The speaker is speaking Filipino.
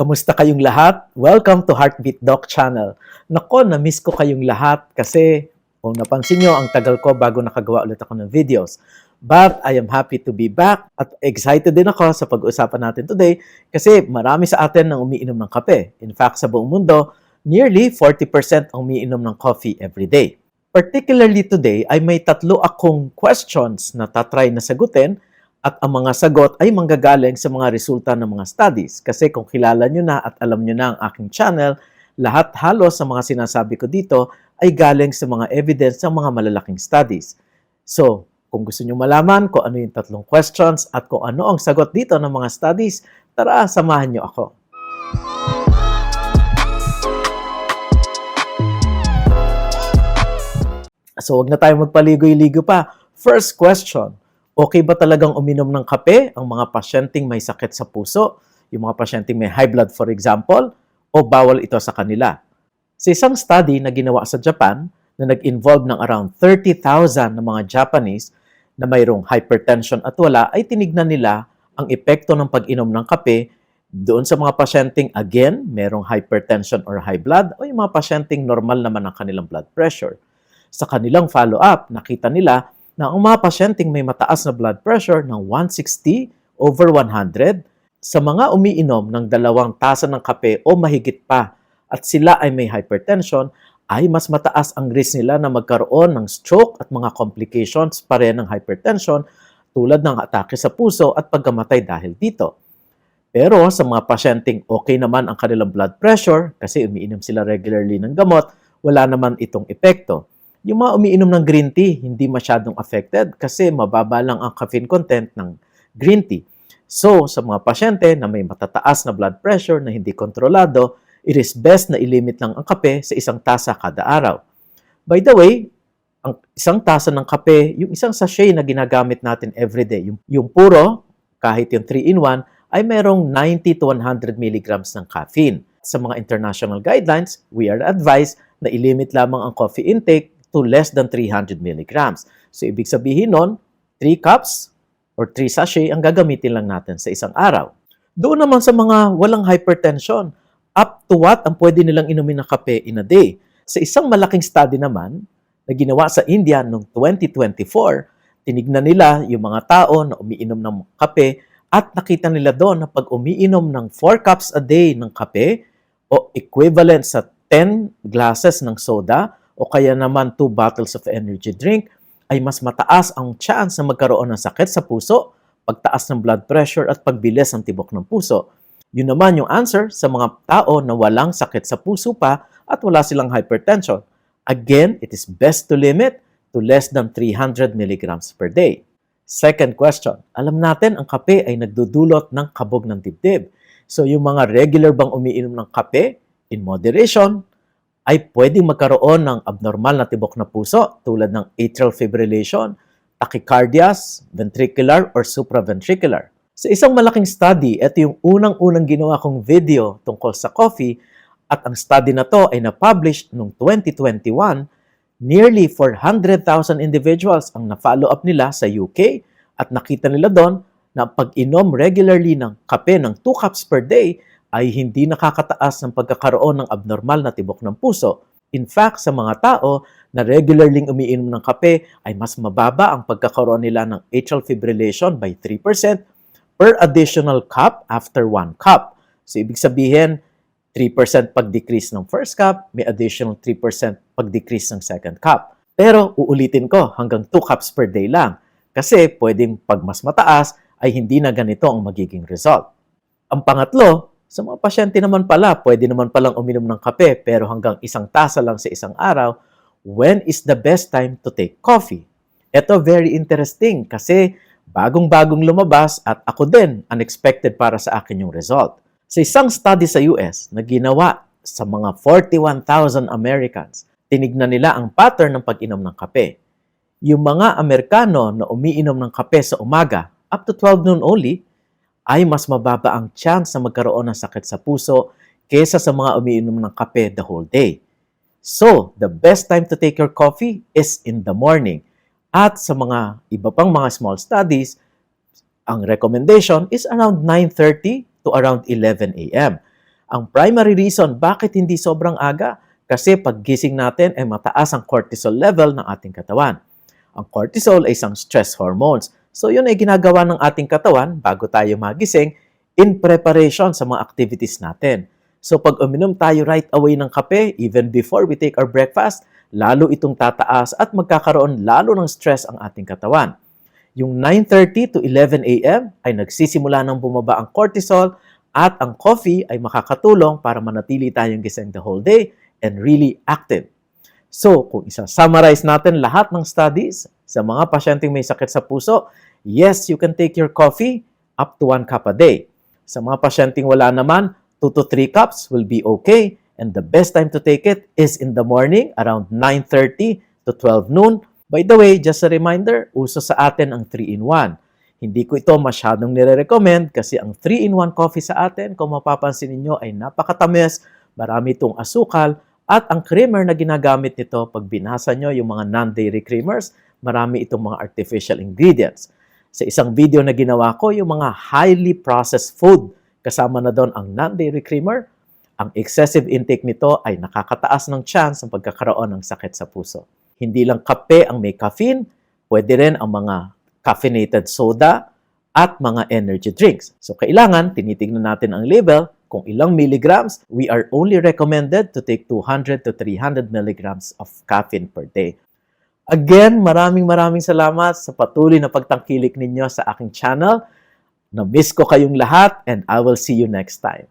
Kamusta kayong lahat? Welcome to Heartbeat Doc Channel. Nako, na-miss ko kayong lahat kasi kung napansin nyo, ang tagal ko bago nakagawa ulit ako ng videos. But I am happy to be back at excited din ako sa pag-uusapan natin today kasi marami sa atin ang umiinom ng kape. In fact, sa buong mundo, nearly 40% ang umiinom ng coffee every day. Particularly today ay may tatlo akong questions na tatry na sagutin at ang mga sagot ay manggagaling sa mga resulta ng mga studies. Kasi kung kilala nyo na at alam nyo na ang aking channel, lahat halos sa mga sinasabi ko dito ay galing sa mga evidence ng mga malalaking studies. So, kung gusto nyo malaman kung ano yung tatlong questions at kung ano ang sagot dito ng mga studies, tara, samahan nyo ako. So, wag na tayo magpaligoy-ligo pa. First question, okay ba talagang uminom ng kape ang mga pasyenteng may sakit sa puso, yung mga pasyenteng may high blood for example, o bawal ito sa kanila? Sa isang study na ginawa sa Japan na nag-involve ng around 30,000 na mga Japanese na mayroong hypertension at wala, ay tinignan nila ang epekto ng pag-inom ng kape doon sa mga pasyenteng again, merong hypertension or high blood o yung mga pasyenteng normal naman ang kanilang blood pressure. Sa kanilang follow-up, nakita nila na ang mga pasyenteng may mataas na blood pressure ng 160 over 100 sa mga umiinom ng dalawang tasa ng kape o mahigit pa at sila ay may hypertension, ay mas mataas ang risk nila na magkaroon ng stroke at mga complications pa rin ng hypertension tulad ng atake sa puso at pagkamatay dahil dito. Pero sa mga pasyenteng okay naman ang kanilang blood pressure kasi umiinom sila regularly ng gamot, wala naman itong epekto. Yung mga umiinom ng green tea, hindi masyadong affected kasi mababa lang ang caffeine content ng green tea. So, sa mga pasyente na may matataas na blood pressure na hindi kontrolado, it is best na ilimit lang ang kape sa isang tasa kada araw. By the way, ang isang tasa ng kape, yung isang sachet na ginagamit natin everyday, yung, yung puro, kahit yung 3-in-1, ay merong 90 to 100 milligrams ng caffeine. Sa mga international guidelines, we are advised na ilimit lamang ang coffee intake to less than 300 milligrams. So, ibig sabihin nun, 3 cups or 3 sachet ang gagamitin lang natin sa isang araw. Doon naman sa mga walang hypertension, up to what ang pwede nilang inumin ng kape in a day. Sa isang malaking study naman, na ginawa sa India noong 2024, tinignan nila yung mga tao na umiinom ng kape at nakita nila doon na pag umiinom ng 4 cups a day ng kape o equivalent sa 10 glasses ng soda o kaya naman 2 bottles of energy drink, ay mas mataas ang chance na magkaroon ng sakit sa puso, pagtaas ng blood pressure at pagbilis ng tibok ng puso. Yun naman yung answer sa mga tao na walang sakit sa puso pa at wala silang hypertension. Again, it is best to limit to less than 300 milligrams per day. Second question, alam natin ang kape ay nagdudulot ng kabog ng dibdib. So yung mga regular bang umiinom ng kape, in moderation, ay pwedeng magkaroon ng abnormal na tibok na puso tulad ng atrial fibrillation, tachycardias, ventricular or supraventricular. Sa isang malaking study, ito yung unang-unang ginawa kong video tungkol sa coffee at ang study na to ay na-publish noong 2021. Nearly 400,000 individuals ang na-follow up nila sa UK at nakita nila doon na pag-inom regularly ng kape ng 2 cups per day ay hindi nakakataas ng pagkakaroon ng abnormal na tibok ng puso. In fact, sa mga tao na regularly umiinom ng kape ay mas mababa ang pagkakaroon nila ng atrial fibrillation by 3% per additional cup after 1 cup. So, ibig sabihin, 3% pag-decrease ng first cup, may additional 3% pag-decrease ng second cup. Pero uulitin ko, hanggang 2 cups per day lang. Kasi pwedeng pag mas mataas, ay hindi na ganito ang magiging result. Ang pangatlo, sa mga pasyente naman pala, pwede naman palang uminom ng kape pero hanggang isang tasa lang sa isang araw, when is the best time to take coffee? Ito very interesting kasi bagong-bagong lumabas at ako din unexpected para sa akin yung result. Sa isang study sa US na ginawa sa mga 41,000 Americans, tinignan nila ang pattern ng pag-inom ng kape. Yung mga Amerikano na umiinom ng kape sa umaga, up to 12 noon only, ay mas mababa ang chance na magkaroon ng sakit sa puso kesa sa mga umiinom ng kape the whole day. So, the best time to take your coffee is in the morning. At sa mga iba pang mga small studies, ang recommendation is around 9.30 to around 11 a.m. Ang primary reason bakit hindi sobrang aga kasi paggising natin ay mataas ang cortisol level ng ating katawan. Ang cortisol ay isang stress hormones. So yun ay ginagawa ng ating katawan bago tayo magising in preparation sa mga activities natin. So pag uminom tayo right away ng kape, even before we take our breakfast, lalo itong tataas at magkakaroon lalo ng stress ang ating katawan. Yung 9.30 to 11 a.m. ay nagsisimula ng bumaba ang cortisol at ang coffee ay makakatulong para manatili tayong gising the whole day and really active. So, kung isa-summarize natin lahat ng studies sa mga pasyenteng may sakit sa puso, yes, you can take your coffee up to 1 cup a day. Sa mga pasyenteng wala naman, 2 to 3 cups will be okay. And the best time to take it is in the morning around 9.30 to 12 noon. By the way, just a reminder, uso sa atin ang 3-in-1. Hindi ko ito masyadong nire-recommend kasi ang 3-in-1 coffee sa atin, kung mapapansin ninyo, ay napakatamis, marami itong asukal, at ang creamer na ginagamit nito, pag binasa nyo yung mga non-dairy creamers, marami itong mga artificial ingredients. Sa isang video na ginawa ko, yung mga highly processed food, kasama na doon ang non-dairy creamer, ang excessive intake nito ay nakakataas ng chance ng pagkakaroon ng sakit sa puso. Hindi lang kape ang may caffeine, pwede rin ang mga caffeinated soda at mga energy drinks. So kailangan tinitingnan natin ang label kung ilang milligrams. We are only recommended to take 200 to 300 milligrams of caffeine per day. Again, maraming maraming salamat sa patuloy na pagtangkilik ninyo sa aking channel. Na-miss ko kayong lahat and I will see you next time.